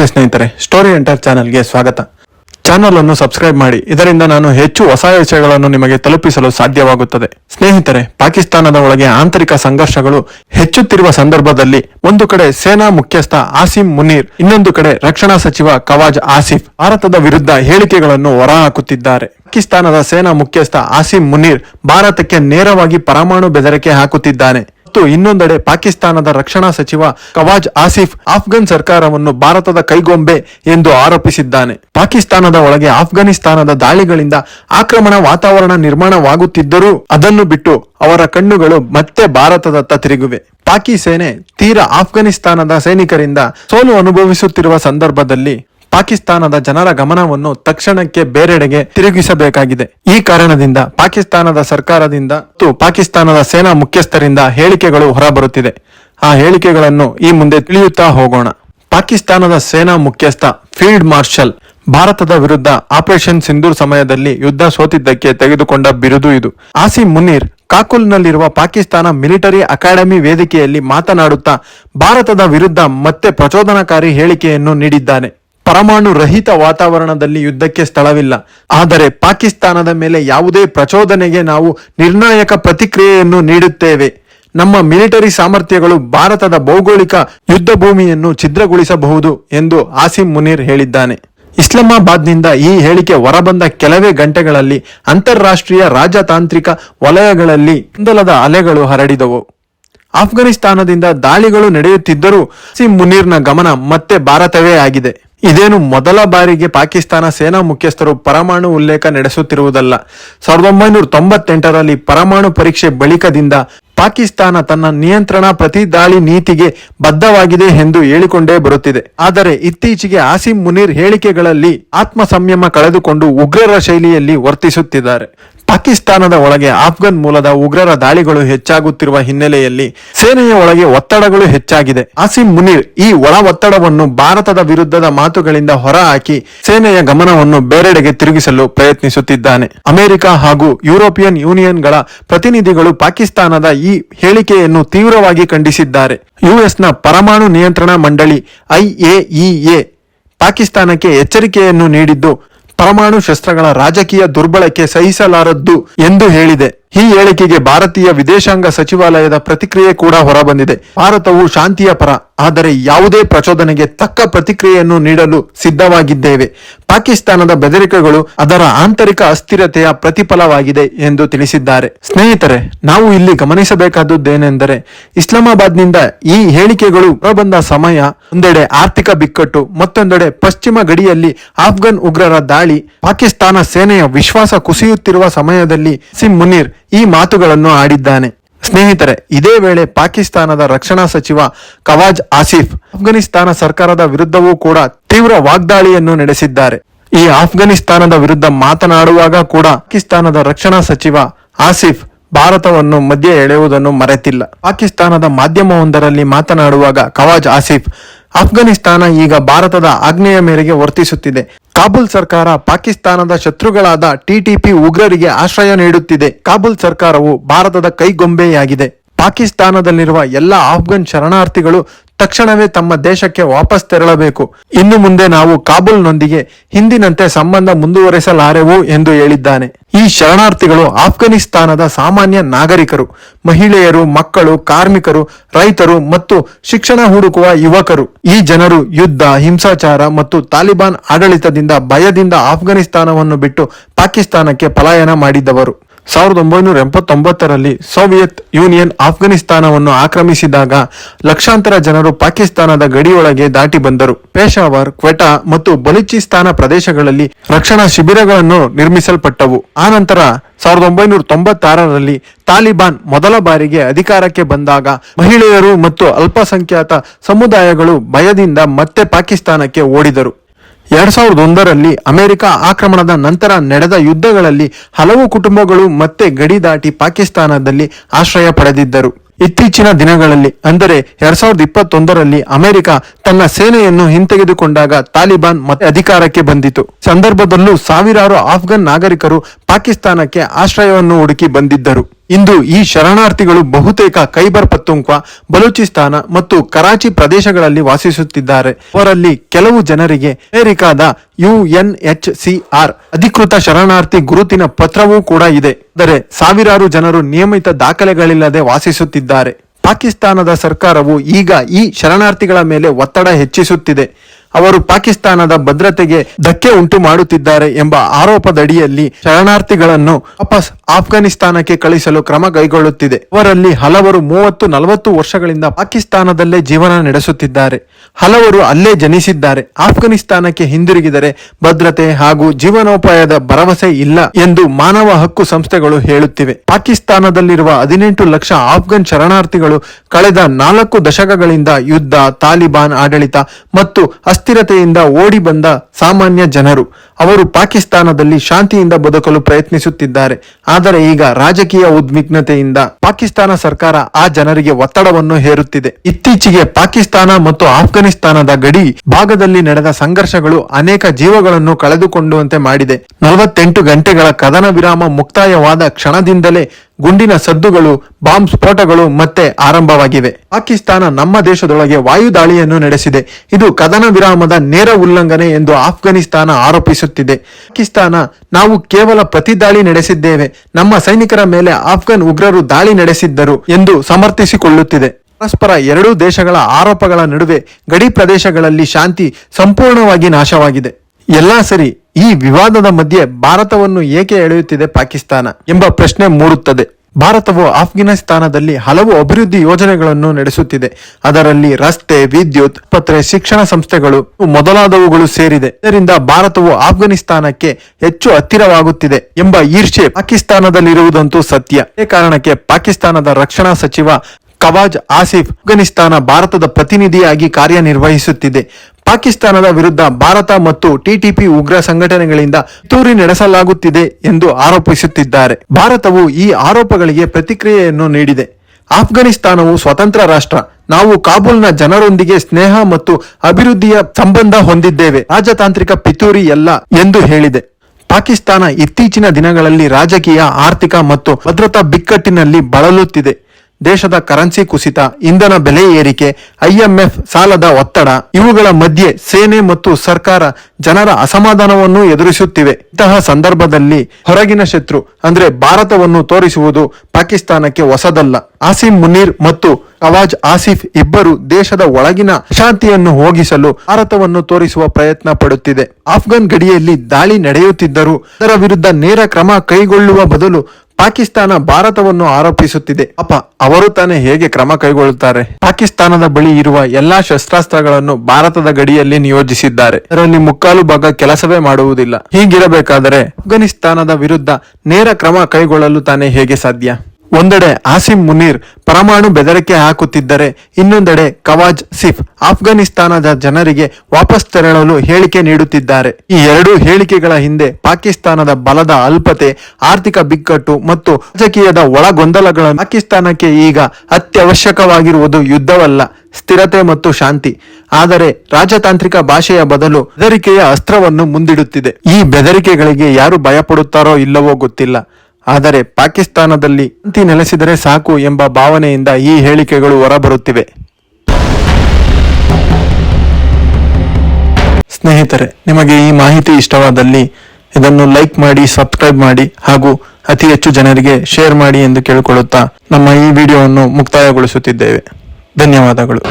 ನಮಸ್ತೆ ಸ್ನೇಹಿತರೆ story enter ಚಾನೆಲ್ಗೆ ಸ್ವಾಗತ. ಚಾನಲ್ ಅನ್ನು ಸಬ್ಸ್ಕ್ರೈಬ್ ಮಾಡಿ, ಇದರಿಂದ ನಾನು ಹೆಚ್ಚು ಹೊಸ ವಿಷಯಗಳನ್ನು ನಿಮಗೆ ತಲುಪಿಸಲು ಸಾಧ್ಯವಾಗುತ್ತದೆ. ಸ್ನೇಹಿತರೆ, ಪಾಕಿಸ್ತಾನದ ಒಳಗೆ ಆಂತರಿಕ ಸಂಘರ್ಷಗಳು ಹೆಚ್ಚುತ್ತಿರುವ ಸಂದರ್ಭದಲ್ಲಿ ಒಂದು ಕಡೆ ಸೇನಾ ಮುಖ್ಯಸ್ಥ ಆಸಿಂ ಮುನೀರ್, ಇನ್ನೊಂದು ಕಡೆ ರಕ್ಷಣಾ ಸಚಿವ ಕವಾಜ್ ಆಸಿಫ್ ಭಾರತದ ವಿರುದ್ಧ ಹೇಳಿಕೆಗಳನ್ನು ಹೊರಹಾಕುತ್ತಿದ್ದಾರೆ. ಪಾಕಿಸ್ತಾನದ ಸೇನಾ ಮುಖ್ಯಸ್ಥ ಆಸಿಂ ಮುನೀರ್ ಭಾರತಕ್ಕೆ ನೇರವಾಗಿ ಪರಮಾಣು ಬೆದರಿಕೆ ಹಾಕುತ್ತಿದ್ದಾನೆ. ಮತ್ತು ಇನ್ನೊಂದೆಡೆ ಪಾಕಿಸ್ತಾನದ ರಕ್ಷಣಾ ಸಚಿವ ಕವಾಜ್ ಆಸಿಫ್ ಆಫ್ಘನ್ ಸರ್ಕಾರವನ್ನು ಭಾರತದ ಕೈಗೊಂಬೆ ಎಂದು ಆರೋಪಿಸಿದ್ದಾನೆ. ಪಾಕಿಸ್ತಾನದ ಒಳಗೆ ಆಫ್ಘಾನಿಸ್ತಾನದ ದಾಳಿಗಳಿಂದ ಆಕ್ರಮಣ ವಾತಾವರಣ ನಿರ್ಮಾಣವಾಗುತ್ತಿದ್ದರೂ ಅದನ್ನು ಬಿಟ್ಟು ಅವರ ಕಣ್ಣುಗಳು ಮತ್ತೆ ಭಾರತದತ್ತ ತಿರುಗಿವೆ. ಪಾಕಿ ಸೇನೆ ತೀರ ಆಫ್ಘಾನಿಸ್ತಾನದ ಸೈನಿಕರಿಂದ ಸೋಲು ಅನುಭವಿಸುತ್ತಿರುವ ಸಂದರ್ಭದಲ್ಲಿ ಪಾಕಿಸ್ತಾನದ ಜನರ ಗಮನವನ್ನು ತಕ್ಷಣಕ್ಕೆ ಬೇರೆಡೆಗೆ ತಿರುಗಿಸಬೇಕಾಗಿದೆ. ಈ ಕಾರಣದಿಂದ ಪಾಕಿಸ್ತಾನದ ಸರ್ಕಾರದಿಂದ ಮತ್ತು ಪಾಕಿಸ್ತಾನದ ಸೇನಾ ಮುಖ್ಯಸ್ಥರಿಂದ ಹೇಳಿಕೆಗಳು ಹೊರಬರುತ್ತಿದೆ. ಆ ಹೇಳಿಕೆಗಳನ್ನು ಈ ಮುಂದೆ ತಿಳಿಯುತ್ತಾ ಹೋಗೋಣ. ಪಾಕಿಸ್ತಾನದ ಸೇನಾ ಮುಖ್ಯಸ್ಥ, ಫೀಲ್ಡ್ ಮಾರ್ಷಲ್, ಭಾರತದ ವಿರುದ್ಧ ಆಪರೇಷನ್ ಸಿಂಧೂರ್ ಸಮಯದಲ್ಲಿ ಯುದ್ಧ ಸೋತಿದ್ದಕ್ಕೆ ತೆಗೆದುಕೊಂಡ ಬಿರುದು ಇದು. ಆಸಿಮ್ ಮುನೀರ್, ಕಾಕುಲ್ನಲ್ಲಿರುವ ಪಾಕಿಸ್ತಾನ ಮಿಲಿಟರಿ ಅಕಾಡೆಮಿ ವೇದಿಕೆಯಲ್ಲಿ ಮಾತನಾಡುತ್ತಾ ಭಾರತದ ವಿರುದ್ಧ ಮತ್ತೆ ಪ್ರಚೋದನಕಾರಿ ಹೇಳಿಕೆಯನ್ನು ನೀಡಿದ್ದಾನೆ. ಪರಮಾಣು ರಹಿತ ವಾತಾವರಣದಲ್ಲಿ ಯುದ್ಧಕ್ಕೆ ಸ್ಥಳವಿಲ್ಲ. ಆದರೆ ಪಾಕಿಸ್ತಾನದ ಮೇಲೆ ಯಾವುದೇ ಪ್ರಚೋದನೆಗೆ ನಾವು ನಿರ್ಣಾಯಕ ಪ್ರತಿಕ್ರಿಯೆಯನ್ನು ನೀಡುತ್ತೇವೆ. ನಮ್ಮ ಮಿಲಿಟರಿ ಸಾಮರ್ಥ್ಯಗಳು ಭಾರತದ ಭೌಗೋಳಿಕ ಯುದ್ಧ ಭೂಮಿಯನ್ನು ಛಿದ್ರಗೊಳಿಸಬಹುದು ಎಂದು ಆಸಿಮ್ ಮುನೀರ್ ಹೇಳಿದ್ದಾನೆ. ಇಸ್ಲಾಮಾಬಾದ್ನಿಂದ ಈ ಹೇಳಿಕೆ ಹೊರಬಂದ ಕೆಲವೇ ಗಂಟೆಗಳಲ್ಲಿ ಅಂತಾರಾಷ್ಟ್ರೀಯ ರಾಜತಾಂತ್ರಿಕ ವಲಯಗಳಲ್ಲಿ ಗೊಂದಲದ ಅಲೆಗಳು ಹರಡಿದವು. ಆಫ್ಘನಿಸ್ತಾನದಿಂದ ದಾಳಿಗಳು ನಡೆಯುತ್ತಿದ್ದರೂ ಸಿಮ್ ಮುನೀರ್ನ ಗಮನ ಮತ್ತೆ ಭಾರತವೇ ಆಗಿದೆ. ಇದೇನು ಮೊದಲ ಬಾರಿಗೆ ಪಾಕಿಸ್ತಾನ ಸೇನಾ ಮುಖ್ಯಸ್ಥರು ಪರಮಾಣು ಉಲ್ಲೇಖ ನಡೆಸುತ್ತಿರುವುದಲ್ಲ. ಸಾವಿರದ ಒಂಬೈನೂರ ತೊಂಬತ್ತೆಂಟರಲ್ಲಿ ಪರಮಾಣು ಪರೀಕ್ಷೆ ಬಳಿಕದಿಂದ ಪಾಕಿಸ್ತಾನ ತನ್ನ ನಿಯಂತ್ರಣ ಪ್ರತಿ ದಾಳಿ ನೀತಿಗೆ ಬದ್ಧವಾಗಿದೆ ಎಂದು ಹೇಳಿಕೊಂಡೇ ಬರುತ್ತಿದೆ. ಆದರೆ ಇತ್ತೀಚೆಗೆ ಆಸಿಂ ಮುನೀರ್ ಹೇಳಿಕೆಗಳಲ್ಲಿ ಆತ್ಮ ಸಂಯಮ ಕಳೆದುಕೊಂಡು ಉಗ್ರರ ಶೈಲಿಯಲ್ಲಿ ವರ್ತಿಸುತ್ತಿದ್ದಾರೆ. ಪಾಕಿಸ್ತಾನದ ಒಳಗೆ ಆಫ್ಘನ್ ಮೂಲದ ಉಗ್ರರ ದಾಳಿಗಳು ಹೆಚ್ಚಾಗುತ್ತಿರುವ ಹಿನ್ನೆಲೆಯಲ್ಲಿ ಸೇನೆಯ ಒಳಗೆ ಒತ್ತಡಗಳು ಹೆಚ್ಚಾಗಿದೆ. ಆಸಿಂ ಮುನೀರ್ ಈ ಒಳ ಒತ್ತಡವನ್ನು ಭಾರತದ ವಿರುದ್ಧದ ಮಾತುಗಳಿಂದ ಹೊರಹಾಕಿ ಸೇನೆಯ ಗಮನವನ್ನು ಬೇರೆಡೆಗೆ ತಿರುಗಿಸಲು ಪ್ರಯತ್ನಿಸುತ್ತಿದ್ದಾನೆ. ಅಮೆರಿಕ ಹಾಗೂ ಯುರೋಪಿಯನ್ ಯೂನಿಯನ್ಗಳ ಪ್ರತಿನಿಧಿಗಳು ಪಾಕಿಸ್ತಾನದ ಈ ಹೇಳಿಕೆಯನ್ನು ತೀವ್ರವಾಗಿ ಖಂಡಿಸಿದ್ದಾರೆ. ಯುಎಸ್ನ ಪರಮಾಣು ನಿಯಂತ್ರಣ ಮಂಡಳಿ ಐಎಇಎ ಪಾಕಿಸ್ತಾನಕ್ಕೆ ಎಚ್ಚರಿಕೆಯನ್ನು ನೀಡಿದ್ದು ಪರಮಾಣು ಶಸ್ತ್ರಗಳ ರಾಜಕೀಯ ದುರ್ಬಳಕೆ ಸಹಿಸಲಾರದ್ದು ಎಂದು ಹೇಳಿದೆ. ಈ ಹೇಳಿಕೆಗೆ ಭಾರತೀಯ ವಿದೇಶಾಂಗ ಸಚಿವಾಲಯದ ಪ್ರತಿಕ್ರಿಯೆ ಕೂಡ ಹೊರಬಂದಿದೆ. ಭಾರತವು ಶಾಂತಿಯ ಪರ ಆದರೆ ಯಾವುದೇ ಪ್ರಚೋದನೆಗೆ ತಕ್ಕ ಪ್ರತಿಕ್ರಿಯೆಯನ್ನು ನೀಡಲು ಸಿದ್ಧವಾಗಿದ್ದೇವೆ. ಪಾಕಿಸ್ತಾನದ ಬೆದರಿಕೆಗಳು ಅದರ ಆಂತರಿಕ ಅಸ್ಥಿರತೆಯ ಪ್ರತಿಫಲವಾಗಿದೆ ಎಂದು ತಿಳಿಸಿದ್ದಾರೆ. ಸ್ನೇಹಿತರೆ, ನಾವು ಇಲ್ಲಿ ಗಮನಿಸಬೇಕಾದದ್ದೇನೆಂದರೆ, ಇಸ್ಲಾಮಾಬಾದ್ನಿಂದ ಈ ಹೇಳಿಕೆಗಳು ಹೊರಬಂದ ಸಮಯ, ಒಂದೆಡೆ ಆರ್ಥಿಕ ಬಿಕ್ಕಟ್ಟು, ಮತ್ತೊಂದೆಡೆ ಪಶ್ಚಿಮ ಗಡಿಯಲ್ಲಿ ಆಫ್ಘನ್ ಉಗ್ರರ ದಾಳಿ, ಪಾಕಿಸ್ತಾನ ಸೇನೆಯ ವಿಶ್ವಾಸ ಕುಸಿಯುತ್ತಿರುವ ಸಮಯದಲ್ಲಿ ಸಿಮ್ ಮುನೀರ್ ಈ ಮಾತುಗಳನ್ನು ಆಡಿದ್ದಾನೆ. ಸ್ನೇಹಿತರೆ, ಇದೇ ವೇಳೆ ಪಾಕಿಸ್ತಾನದ ರಕ್ಷಣಾ ಸಚಿವ ಕವಾಜ್ ಆಸಿಫ್ ಅಫ್ಘಾನಿಸ್ತಾನ ಸರ್ಕಾರದ ವಿರುದ್ಧವೂ ಕೂಡ ತೀವ್ರ ವಾಗ್ದಾಳಿಯನ್ನು ನಡೆಸಿದ್ದಾರೆ. ಈ ಅಫ್ಘಾನಿಸ್ತಾನದ ವಿರುದ್ಧ ಮಾತನಾಡುವಾಗ ಕೂಡ ಪಾಕಿಸ್ತಾನದ ರಕ್ಷಣಾ ಸಚಿವ ಆಸಿಫ್ ಭಾರತವನ್ನು ಮಧ್ಯೆ ಎಳೆಯುವುದನ್ನು ಮರೆತಿಲ್ಲ. ಪಾಕಿಸ್ತಾನದ ಮಾಧ್ಯಮವೊಂದರಲ್ಲಿ ಮಾತನಾಡುವಾಗ ಕವಾಜ್ ಆಸಿಫ್ ಅಫ್ಘನಿಸ್ತಾನ ಈಗ ಭಾರತದ ಆಜ್ಞೆಯ ಮೇರೆಗೆ ವರ್ತಿಸುತ್ತಿದೆ. ಕಾಬೂಲ್ ಸರ್ಕಾರ ಪಾಕಿಸ್ತಾನದ ಶತ್ರುಗಳಾದ ಟಿಟಿಪಿ ಉಗ್ರರಿಗೆ ಆಶ್ರಯ ನೀಡುತ್ತಿದೆ. ಕಾಬೂಲ್ ಸರ್ಕಾರವು ಭಾರತದ ಕೈಗೊಂಬೆಯಾಗಿದೆ. ಪಾಕಿಸ್ತಾನದಲ್ಲಿರುವ ಎಲ್ಲ ಆಫ್ಘನ್ ಶರಣಾರ್ಥಿಗಳು ತಕ್ಷಣವೇ ತಮ್ಮ ದೇಶಕ್ಕೆ ವಾಪಸ್ ತೆರಳಬೇಕು. ಇನ್ನು ಮುಂದೆ ನಾವು ಕಾಬೂಲ್ನೊಂದಿಗೆ ಹಿಂದಿನಂತೆ ಸಂಬಂಧ ಮುಂದುವರೆಸಲಾರೆವು ಎಂದು ಹೇಳಿದ್ದಾನೆ. ಈ ಶರಣಾರ್ಥಿಗಳು ಆಫ್ಘಾನಿಸ್ತಾನದ ಸಾಮಾನ್ಯ ನಾಗರಿಕರು, ಮಹಿಳೆಯರು, ಮಕ್ಕಳು, ಕಾರ್ಮಿಕರು, ರೈತರು ಮತ್ತು ಶಿಕ್ಷಣ ಹುಡುಕುವ ಯುವಕರು. ಈ ಜನರು ಯುದ್ಧ, ಹಿಂಸಾಚಾರ ಮತ್ತು ತಾಲಿಬಾನ್ ಆಡಳಿತದಿಂದ ಭಯದಿಂದ ಆಫ್ಘಾನಿಸ್ತಾನವನ್ನು ಬಿಟ್ಟು ಪಾಕಿಸ್ತಾನಕ್ಕೆ ಪಲಾಯನ ಮಾಡಿದವರು. ಸಾವಿರದ ಒಂಬೈನೂರ ಎಂಬತ್ತೊಂಬತ್ತರಲ್ಲಿ ಸೋವಿಯತ್ ಯೂನಿಯನ್ ಆಫ್ಘಾನಿಸ್ತಾನವನ್ನು ಆಕ್ರಮಿಸಿದಾಗ ಲಕ್ಷಾಂತರ ಜನರು ಪಾಕಿಸ್ತಾನದ ಗಡಿಯೊಳಗೆ ದಾಟಿ ಬಂದರು. ಪೇಶಾವರ್ ಕ್ವೆಟಾ ಮತ್ತು ಬಲೂಚಿಸ್ತಾನ ಪ್ರದೇಶಗಳಲ್ಲಿ ರಕ್ಷಣಾ ಶಿಬಿರಗಳನ್ನು ನಿರ್ಮಿಸಲ್ಪಟ್ಟವು. ಆನಂತರ ಸಾವಿರದ ಒಂಬೈನೂರ ತೊಂಬತ್ತಾರರಲ್ಲಿ ತಾಲಿಬಾನ್ ಮೊದಲ ಬಾರಿಗೆ ಅಧಿಕಾರಕ್ಕೆ ಬಂದಾಗ ಮಹಿಳೆಯರು ಮತ್ತು ಅಲ್ಪಸಂಖ್ಯಾತ ಸಮುದಾಯಗಳು ಭಯದಿಂದ ಮತ್ತೆ ಪಾಕಿಸ್ತಾನಕ್ಕೆ ಓಡಿದರು. ಎರಡ್ ಸಾವಿರದ ಒಂದರಲ್ಲಿ ಅಮೆರಿಕ ಆಕ್ರಮಣದ ನಂತರ ನಡೆದ ಯುದ್ಧಗಳಲ್ಲಿ ಹಲವು ಕುಟುಂಬಗಳು ಮತ್ತೆ ಗಡಿ ದಾಟಿ ಪಾಕಿಸ್ತಾನದಲ್ಲಿ ಆಶ್ರಯ ಪಡೆದಿದ್ದರು. ಇತ್ತೀಚಿನ ದಿನಗಳಲ್ಲಿ, ಅಂದರೆ ಎರಡ್ ಸಾವಿರದ ಇಪ್ಪತ್ತೊಂದರಲ್ಲಿ ಅಮೆರಿಕ ತನ್ನ ಸೇನೆಯನ್ನು ಹಿಂತೆಗೆದುಕೊಂಡಾಗ ತಾಲಿಬಾನ್ ಮತ್ತೆ ಅಧಿಕಾರಕ್ಕೆ ಬಂದಿತು. ಸಂದರ್ಭದಲ್ಲೂ ಸಾವಿರಾರು ಆಫ್ಘನ್ ನಾಗರಿಕರು ಪಾಕಿಸ್ತಾನಕ್ಕೆ ಆಶ್ರಯವನ್ನು ಹುಡುಕಿ ಬಂದಿದ್ದರು. ಇಂದು ಈ ಶರಣಾರ್ಥಿಗಳು ಬಹುತೇಕ ಖೈಬರ್ ಪತ್ತುಂಕ್ವಾ, ಬಲೂಚಿಸ್ತಾನ ಮತ್ತು ಕರಾಚಿ ಪ್ರದೇಶಗಳಲ್ಲಿ ವಾಸಿಸುತ್ತಿದ್ದಾರೆ. ಅವರಲ್ಲಿ ಕೆಲವು ಜನರಿಗೆ ಅಮೆರಿಕಾದ ಯುಎನ್ಎಚ್ಸಿಆರ್ ಅಧಿಕೃತ ಶರಣಾರ್ಥಿ ಗುರುತಿನ ಪತ್ರವೂ ಕೂಡ ಇದೆ. ಆದರೆ ಸಾವಿರಾರು ಜನರು ನಿಯಮಿತ ದಾಖಲೆಗಳಿಲ್ಲದೆ ವಾಸಿಸುತ್ತಿದ್ದಾರೆ. ಪಾಕಿಸ್ತಾನದ ಸರ್ಕಾರವು ಈಗ ಈ ಶರಣಾರ್ಥಿಗಳ ಮೇಲೆ ಒತ್ತಡ ಹೆಚ್ಚಿಸುತ್ತಿದೆ. ಅವರು ಪಾಕಿಸ್ತಾನದ ಭದ್ರತೆಗೆ ಧಕ್ಕೆ ಉಂಟು ಮಾಡುತ್ತಿದ್ದಾರೆ ಎಂಬ ಆರೋಪದಡಿಯಲ್ಲಿ ಶರಣಾರ್ಥಿಗಳನ್ನು ವಾಪಸ್ ಆಫ್ಘಾನಿಸ್ತಾನಕ್ಕೆ ಕಳಿಸಲು ಕ್ರಮ ಕೈಗೊಳ್ಳುತ್ತಿದೆ. ಅವರಲ್ಲಿ ಹಲವರು ಮೂವತ್ತು ನಲವತ್ತು ವರ್ಷಗಳಿಂದ ಪಾಕಿಸ್ತಾನದಲ್ಲೇ ಜೀವನ ನಡೆಸುತ್ತಿದ್ದಾರೆ. ಹಲವರು ಅಲ್ಲೇ ಜನಿಸಿದ್ದಾರೆ. ಆಫ್ಘಾನಿಸ್ತಾನಕ್ಕೆ ಹಿಂದಿರುಗಿದರೆ ಭದ್ರತೆ ಹಾಗೂ ಜೀವನೋಪಾಯದ ಭರವಸೆ ಇಲ್ಲ ಎಂದು ಮಾನವ ಹಕ್ಕು ಸಂಸ್ಥೆಗಳು ಹೇಳುತ್ತಿವೆ. ಪಾಕಿಸ್ತಾನದಲ್ಲಿರುವ ಹದಿನೆಂಟು ಲಕ್ಷ ಆಫ್ಘನ್ ಶರಣಾರ್ಥಿಗಳು ಕಳೆದ ನಾಲ್ಕು ದಶಕಗಳಿಂದ ಯುದ್ಧ, ತಾಲಿಬಾನ್ ಆಡಳಿತ ಮತ್ತು ಅಸ್ಥಿರತೆಯಿಂದ ಓಡಿ ಬಂದ ಸಾಮಾನ್ಯ ಜನರು. ಅವರು ಪಾಕಿಸ್ತಾನದಲ್ಲಿ ಶಾಂತಿಯಿಂದ ಬದುಕಲು ಪ್ರಯತ್ನಿಸುತ್ತಿದ್ದಾರೆ. ಆದರೆ ಈಗ ರಾಜಕೀಯ ಉದ್ವಿಗ್ನತೆಯಿಂದ ಪಾಕಿಸ್ತಾನ ಸರ್ಕಾರ ಆ ಜನರಿಗೆ ಒತ್ತಡವನ್ನು ಹೇರುತ್ತಿದೆ. ಇತ್ತೀಚೆಗೆ ಪಾಕಿಸ್ತಾನ ಮತ್ತು ಆಫ್ಘಾನಿಸ್ತಾನದ ಗಡಿ ಭಾಗದಲ್ಲಿ ನಡೆದ ಸಂಘರ್ಷಗಳು ಅನೇಕ ಜೀವಗಳನ್ನು ಕಳೆದುಕೊಂಡುವಂತೆ ಮಾಡಿದೆ. ನಲವತ್ತೆಂಟು ಗಂಟೆಗಳ ಕದನ ವಿರಾಮ ಮುಕ್ತಾಯವಾದ ಕ್ಷಣದಿಂದಲೇ ಗುಂಡಿನ ಸದ್ದುಗಳು, ಬಾಂಬ್ ಸ್ಫೋಟಗಳು ಮತ್ತೆ ಆರಂಭವಾಗಿವೆ. ಪಾಕಿಸ್ತಾನ ನಮ್ಮ ದೇಶದೊಳಗೆ ವಾಯು ದಾಳಿಯನ್ನು ನಡೆಸಿದೆ. ಇದು ಕದನ ವಿರಾಮದ ನೇರ ಉಲ್ಲಂಘನೆ ಎಂದು ಆಫ್ಘಾನಿಸ್ತಾನ ಆರೋಪಿಸುತ್ತಿದೆ. ಪಾಕಿಸ್ತಾನ, ನಾವು ಕೇವಲ ಪ್ರತಿದಾಳಿ ನಡೆಸಿದ್ದೇವೆ. ನಮ್ಮ ಸೈನಿಕರ ಮೇಲೆ ಆಫ್ಘನ್ ಉಗ್ರರು ದಾಳಿ ನಡೆಸಿದ್ದರು ಎಂದು ಸಮರ್ಥಿಸಿಕೊಳ್ಳುತ್ತಿದೆ. ಪರಸ್ಪರ ಎರಡೂ ದೇಶಗಳ ಆರೋಪಗಳ ನಡುವೆ ಗಡಿ ಪ್ರದೇಶಗಳಲ್ಲಿ ಶಾಂತಿ ಸಂಪೂರ್ಣವಾಗಿ ನಾಶವಾಗಿದೆ. ಎಲ್ಲಾ ಸರಿ ಈ ವಿವಾದದ ಮಧ್ಯೆ ಭಾರತವನ್ನು ಏಕೆ ಎಳೆಯುತ್ತಿದೆ ಪಾಕಿಸ್ತಾನ ಎಂಬ ಪ್ರಶ್ನೆ ಮೂಡುತ್ತದೆ. ಭಾರತವು ಆಫ್ಘಾನಿಸ್ತಾನದಲ್ಲಿ ಹಲವು ಅಭಿವೃದ್ಧಿ ಯೋಜನೆಗಳನ್ನು ನಡೆಸುತ್ತಿದೆ. ಅದರಲ್ಲಿ ರಸ್ತೆ, ವಿದ್ಯುತ್, ಪತ್ರೆ, ಶಿಕ್ಷಣ ಸಂಸ್ಥೆಗಳು ಮೊದಲಾದವುಗಳು ಸೇರಿದೆ. ಇದರಿಂದ ಭಾರತವು ಆಫ್ಘಾನಿಸ್ತಾನಕ್ಕೆ ಹೆಚ್ಚು ಹತ್ತಿರವಾಗುತ್ತಿದೆ ಎಂಬ ಈರ್ಷೆ ಪಾಕಿಸ್ತಾನದಲ್ಲಿರುವುದಂತೂ ಸತ್ಯ. ಈ ಕಾರಣಕ್ಕೆ ಪಾಕಿಸ್ತಾನದ ರಕ್ಷಣಾ ಸಚಿವ ಕವಾಜ್ ಆಸಿಫ್ ಅಫ್ಘಾನಿಸ್ತಾನ ಭಾರತದ ಪ್ರತಿನಿಧಿಯಾಗಿ ಕಾರ್ಯನಿರ್ವಹಿಸುತ್ತಿದೆ. ಪಾಕಿಸ್ತಾನದ ವಿರುದ್ಧ ಭಾರತ ಮತ್ತು ಟಿಟಿಪಿ ಉಗ್ರ ಸಂಘಟನೆಗಳಿಂದ ತೂರಿ ನಡೆಸಲಾಗುತ್ತಿದೆ ಎಂದು ಆರೋಪಿಸುತ್ತಿದ್ದಾರೆ. ಭಾರತವು ಈ ಆರೋಪಗಳಿಗೆ ಪ್ರತಿಕ್ರಿಯೆಯನ್ನು ನೀಡಿದೆ. ಆಫ್ಘಾನಿಸ್ತಾನವು ಸ್ವತಂತ್ರ ರಾಷ್ಟ್ರ. ನಾವು ಕಾಬೂಲ್ನ ಜನರೊಂದಿಗೆ ಸ್ನೇಹ ಮತ್ತು ಅಭಿವೃದ್ಧಿಯ ಸಂಬಂಧ ಹೊಂದಿದ್ದೇವೆ. ರಾಜತಾಂತ್ರಿಕ ಪಿತೂರಿ ಎಲ್ಲ ಎಂದು ಹೇಳಿದೆ. ಪಾಕಿಸ್ತಾನ ಇತ್ತೀಚಿನ ದಿನಗಳಲ್ಲಿ ರಾಜಕೀಯ, ಆರ್ಥಿಕ ಮತ್ತು ಭದ್ರತಾ ಬಿಕ್ಕಟ್ಟಿನಲ್ಲಿ ಬಳಲುತ್ತಿದೆ. ದೇಶದ ಕರೆನ್ಸಿ ಕುಸಿತ, ಇಂಧನ ಬೆಲೆ ಏರಿಕೆ ಐಎಂಎಫ್ ಸಾಲದ ಒತ್ತಡ, ಇವುಗಳ ಮಧ್ಯೆ ಸೇನೆ ಮತ್ತು ಸರ್ಕಾರ ಜನರ ಅಸಮಾಧಾನವನ್ನು ಎದುರಿಸುತ್ತಿವೆ. ಇಂತಹ ಸಂದರ್ಭದಲ್ಲಿ ಹೊರಗಿನ ಶತ್ರು, ಅಂದ್ರೆ ಭಾರತವನ್ನು ತೋರಿಸುವುದು ಪಾಕಿಸ್ತಾನಕ್ಕೆ ಹೊಸದಲ್ಲ. ಆಸಿಮ್ ಮುನೀರ್ ಮತ್ತು ಅವಾಜ್ ಆಸಿಫ್ ಇಬ್ಬರು ದೇಶದ ಒಳಗಿನ ಶಾಂತಿಯನ್ನು ಹೋಗಿಸಲು ಭಾರತವನ್ನು ತೋರಿಸುವ ಪ್ರಯತ್ನ ಪಡುತ್ತಿದೆ. ಆಫ್ಘನ್ ಗಡಿಯಲ್ಲಿ ದಾಳಿ ನಡೆಯುತ್ತಿದ್ದರೂ ಅದರ ವಿರುದ್ಧ ನೇರ ಕ್ರಮ ಕೈಗೊಳ್ಳುವ ಬದಲು ಪಾಕಿಸ್ತಾನ ಭಾರತವನ್ನು ಆರೋಪಿಸುತ್ತಿದೆ. ಅಪ್ಪ, ಅವರು ತಾನೇ ಹೇಗೆ ಕ್ರಮ ಕೈಗೊಳ್ಳುತ್ತಾರೆ? ಪಾಕಿಸ್ತಾನದ ಬಳಿ ಇರುವ ಎಲ್ಲಾ ಶಸ್ತ್ರಾಸ್ತ್ರಗಳನ್ನು ಭಾರತದ ಗಡಿಯಲ್ಲಿ ನಿಯೋಜಿಸಿದ್ದಾರೆ. ಅದರಲ್ಲಿ ಮುಕ್ಕಾಲು ಭಾಗ ಕೆಲಸವೇ ಮಾಡುವುದಿಲ್ಲ. ಹೀಗಿರಬೇಕಾದರೆ ಅಫ್ಘಾನಿಸ್ತಾನದ ವಿರುದ್ಧ ನೇರ ಕ್ರಮ ಕೈಗೊಳ್ಳಲು ತಾನೇ ಹೇಗೆ ಸಾಧ್ಯ? ಒಂದೆಡೆ ಆಸಿಮ್ ಮುನೀರ್ ಪರಮಾಣು ಬೆದರಿಕೆ ಹಾಕುತ್ತಿದ್ದರೆ, ಇನ್ನೊಂದೆಡೆ ಕವಾಜ್ ಸಿಫ್ ಆಫ್ಘಾನಿಸ್ತಾನದ ಜನರಿಗೆ ವಾಪಸ್ ತೆರಳಲು ಹೇಳಿಕೆ ನೀಡುತ್ತಿದ್ದಾರೆ. ಈ ಎರಡೂ ಹೇಳಿಕೆಗಳ ಹಿಂದೆ ಪಾಕಿಸ್ತಾನದ ಬಲದ ಅಲ್ಪತೆ, ಆರ್ಥಿಕ ಬಿಕ್ಕಟ್ಟು ಮತ್ತು ರಾಜಕೀಯದ ಒಳಗೊಂದಲಗಳ ಪಾಕಿಸ್ತಾನಕ್ಕೆ ಈಗ ಅತ್ಯವಶ್ಯಕವಾಗಿರುವುದು ಯುದ್ಧವಲ್ಲ, ಸ್ಥಿರತೆ ಮತ್ತು ಶಾಂತಿ. ಆದರೆ ರಾಜತಾಂತ್ರಿಕ ಭಾಷೆಯ ಬದಲು ಬೆದರಿಕೆಯ ಅಸ್ತ್ರವನ್ನು ಮುಂದಿಡುತ್ತಿದೆ. ಈ ಬೆದರಿಕೆಗಳಿಗೆ ಯಾರು ಭಯಪಡುತ್ತಾರೋ ಇಲ್ಲವೋ ಗೊತ್ತಿಲ್ಲ. ಆದರೆ ಪಾಕಿಸ್ತಾನದಲ್ಲಿ ಶಾಂತಿ ನೆಲೆಸಿದರೆ ಸಾಕು ಎಂಬ ಭಾವನೆಯಿಂದ ಈ ಹೇಳಿಕೆಗಳು ಹೊರಬರುತ್ತಿವೆ. ಸ್ನೇಹಿತರೆ, ನಿಮಗೆ ಈ ಮಾಹಿತಿ ಇಷ್ಟವಾದಲ್ಲಿ ಇದನ್ನು ಲೈಕ್ ಮಾಡಿ, ಸಬ್ಸ್ಕ್ರೈಬ್ ಮಾಡಿ ಹಾಗೂ ಅತಿ ಹೆಚ್ಚು ಜನರಿಗೆ ಶೇರ್ ಮಾಡಿ ಎಂದು ಕೇಳಿಕೊಳ್ಳುತ್ತಾ ನಮ್ಮ ಈ ವಿಡಿಯೋವನ್ನು ಮುಕ್ತಾಯಗೊಳಿಸುತ್ತಿದ್ದೇವೆ. ಧನ್ಯವಾದಗಳು.